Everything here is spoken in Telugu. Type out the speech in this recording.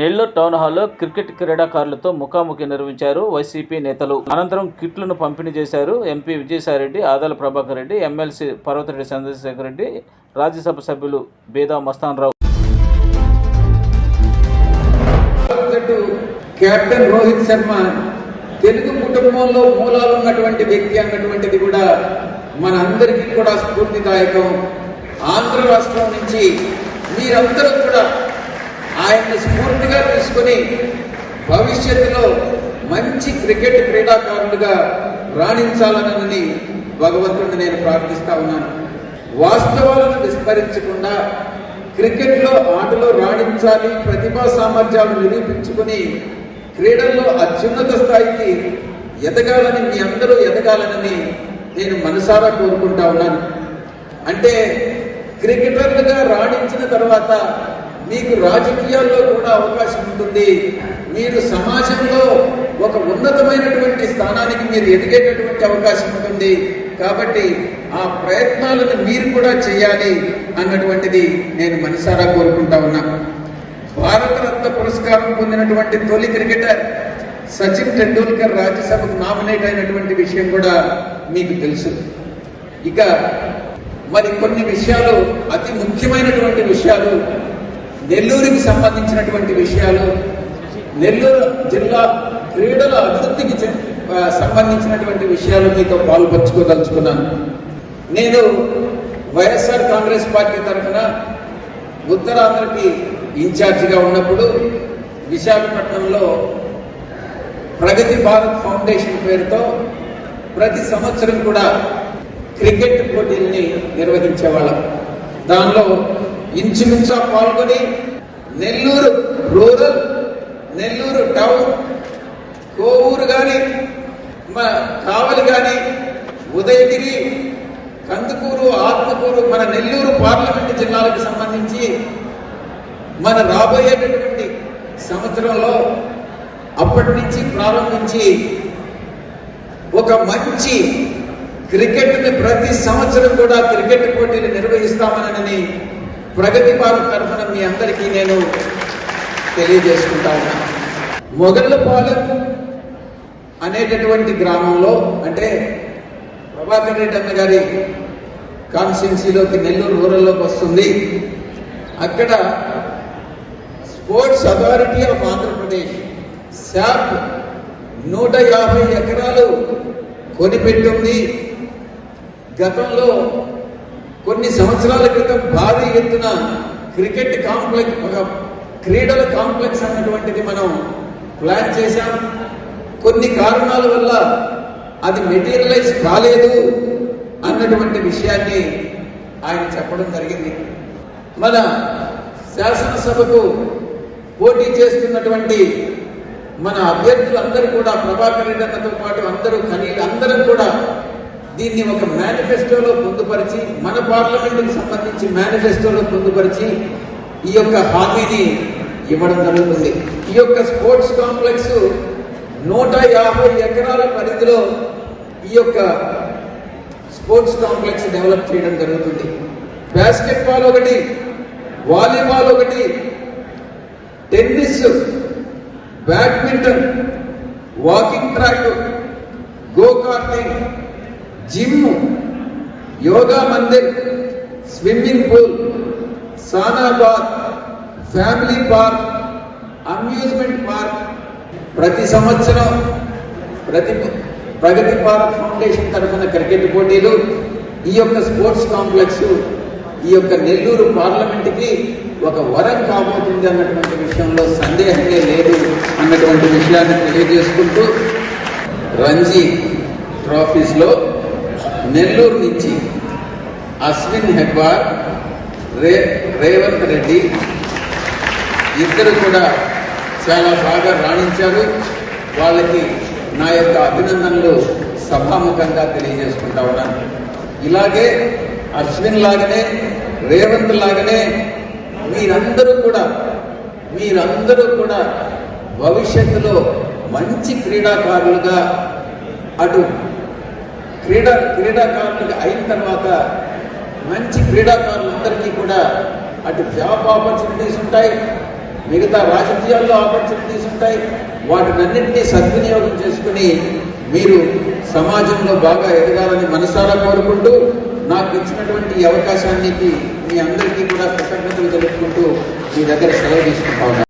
నెల్లూరు టౌన్ హాల్లో క్రికెట్ క్రీడాకారులతో ముఖాముఖి నిర్వహించారు వైసీపీ నేతలు. అనంతరం కిట్లను పంపిణీ చేశారు ఎంపీ విజయసాయిరెడ్డి ఆదాల ప్రభాకర్ రెడ్డి ఎమ్మెల్సీ పర్వతరెడ్డి చంద్రశేఖర్ రెడ్డి రాజ్యసభ సభ్యులు బేదా మస్తాన్ రావు. కెప్టెన్ రోహిత్ శర్మ తెలుగు కుటుంబంలో మూలాలు ఉన్నటువంటి వ్యక్తి అన్నటువంటిది కూడా మన అందరికీ కూడా స్ఫూర్తిదాయకం. ఆంధ్ర రాష్ట్రం నుంచి మీరందరూ కూడా ఆయన్ని స్ఫూర్తిగా తీసుకుని భవిష్యత్తులో మంచి క్రికెట్ క్రీడాకారులుగా రాణించాలనని భగవంతుడిని నేను ప్రార్థిస్తా ఉన్నాను. వాస్తవాలను విస్మరించకుండా క్రికెట్లో ఆటలో రాణించాలి ప్రతిభా సామర్థ్యాలు నిరూపించుకుని క్రీడల్లో అత్యున్నత స్థాయికి ఎదగాలని మీ అందరూ ఎదగాలనని నేను మనసారా కోరుకుంటా ఉన్నాను. అంటే క్రికెటర్లుగా రాణించిన తర్వాత మీకు రాజకీయాల్లో కూడా అవకాశం ఉంటుంది. మీరు సమాజంలో ఒక ఉన్నతమైనటువంటి స్థానానికి మీరు ఎదిగేటటువంటి అవకాశం ఉంటుంది. కాబట్టి ఆ ప్రయత్నాలను మీరు కూడా చేయాలి అన్నటువంటిది నేను మనసారా కోరుకుంటా ఉన్నా. భారతరత్న పురస్కారం పొందినటువంటి తొలి క్రికెటర్ సచిన్ టెండూల్కర్ రాజ్యసభకు నామినేట్ అయినటువంటి విషయం కూడా మీకు తెలుసు. ఇక మరి కొన్ని విషయాలు అతి ముఖ్యమైనటువంటి విషయాలు నెల్లూరుకి సంబంధించినటువంటి విషయాలు నెల్లూరు జిల్లా క్రీడల అభివృద్ధికి చె- సంబంధించినటువంటి విషయాలు మీతో పాల్పంచుకోదలుచుకున్నాను. నేను వైఎస్ఆర్ కాంగ్రెస్ పార్టీ తరఫున ఉత్తరాంధ్రకి ఇన్ఛార్జిగా ఉన్నప్పుడు విశాఖపట్నంలో ప్రగతి భారత్ ఫౌండేషన్ పేరుతో ప్రతి సంవత్సరం కూడా క్రికెట్ పోటీల్ని నిర్వహించేవాళ్ళం. దానిలో ఇంచుమించా పాల్గొని నెల్లూరు రూరల్ నెల్లూరు టౌన్ కోవూరు కానీ మన కావలి కానీ ఉదయగిరి కందుకూరు ఆత్మకూరు మన నెల్లూరు పార్లమెంటు జిల్లాలకు సంబంధించి మన రాబోయేటటువంటి సంవత్సరంలో అప్పటి నుంచి ప్రారంభించి ఒక మంచి క్రికెట్ని ప్రతి సంవత్సరం కూడా క్రికెట్ పోటీని నిర్వహిస్తామనని ప్రగతి పాలు తరఫున మీ అందరికీ నేను తెలియజేసుకుంటా ఉన్నా. మొగళ్ళపాలెం అనేటటువంటి గ్రామంలో అంటే ప్రభాకర్ రెడ్డి అన్న గారి కాన్స్టిట్యున్సీలోకి నెల్లూరు రూరల్లోకి వస్తుంది. అక్కడ sports authority of Andhra Pradesh SAAP నూట యాభై ఎకరాలు కొనిపెట్టింది. గతంలో కొన్ని సంవత్సరాల క్రితం భారీ ఎత్తున క్రికెట్ కాంప్లెక్స్ ఒక క్రీడల కాంప్లెక్స్ అన్నటువంటిది మనం ప్లాన్ చేశాం. కొన్ని కారణాల వల్ల అది మెటీరియలైజ్ కాలేదు అన్నటువంటి విషయాన్ని ఆయన చెప్పడం జరిగింది. మన శాసనసభకు పోటీ చేస్తున్నటువంటి మన అభ్యర్థులందరూ కూడా ప్రభాకర్ రెడ్డి అన్నతో పాటు అందరూ ఖనీలు అందరం కూడా దీన్ని ఒక మేనిఫెస్టోలో పొందుపరిచి మన పార్లమెంటుకు సంబంధించి మేనిఫెస్టోలో పొందుపరిచి ఈ యొక్క హామీని ఇవ్వడం జరుగుతుంది. ఈ యొక్క స్పోర్ట్స్ కాంప్లెక్స్ నూట యాభై ఎకరాల పరిధిలో ఈ యొక్క స్పోర్ట్స్ కాంప్లెక్స్ డెవలప్ చేయడం జరుగుతుంది. బాస్కెట్బాల్ ఒకటి వాలీబాల్ ఒకటి tennis badminton walking track go karting gym yoga mandir swimming pool sauna park family park amusement park. ప్రతి సంవత్సరం ప్రతి ప్రగతి భారత్ ఫౌండేషన్ తరఫున క్రికెట్ పోటీలు. ఈ యొక్క స్పోర్ట్స్ కాంప్లెక్స్ ఈ యొక్క నెల్లూరు పార్లమెంట్కి ఒక వరం కాబోతుంది అన్నటువంటి విషయంలో సందేహమే లేదు అన్నటువంటి విషయాన్ని తెలియజేసుకుంటూ రంజీ ట్రాఫీస్లో నెల్లూరు నుంచి అశ్విన్ హెబ్బార్ రే రేవంత్ రెడ్డి ఇద్దరు కూడా చాలా బాగా రాణించారు. వాళ్ళకి నా యొక్క అభినందనలు సభాముఖంగా తెలియజేసుకుంటా ఉన్నాను. ఇలాగే అశ్విన్ లాగానే రేవంత్ లాగానే మీరందరూ కూడా మీరందరూ కూడా భవిష్యత్తులో మంచి క్రీడాకారులుగా అటు క్రీడా క్రీడాకారులుగా అయిన తర్వాత మంచి క్రీడాకారులందరికీ కూడా అటు జాబ్ ఆపర్చునిటీస్ ఉంటాయి మిగతా రాజకీయాల్లో ఆపర్చునిటీస్ ఉంటాయి. వాటినన్నింటినీ సద్వినియోగం చేసుకుని మీరు సమాజంలో బాగా ఎదగాలని మనసారా కోరుకుంటూ నాకు ఇచ్చినటువంటి అవకాశానికి మీ అందరికీ కూడా కృతజ్ఞతలు తెలుపుకుంటూ మీ దగ్గర సెలవు తీసుకుంటా ఉన్నాను.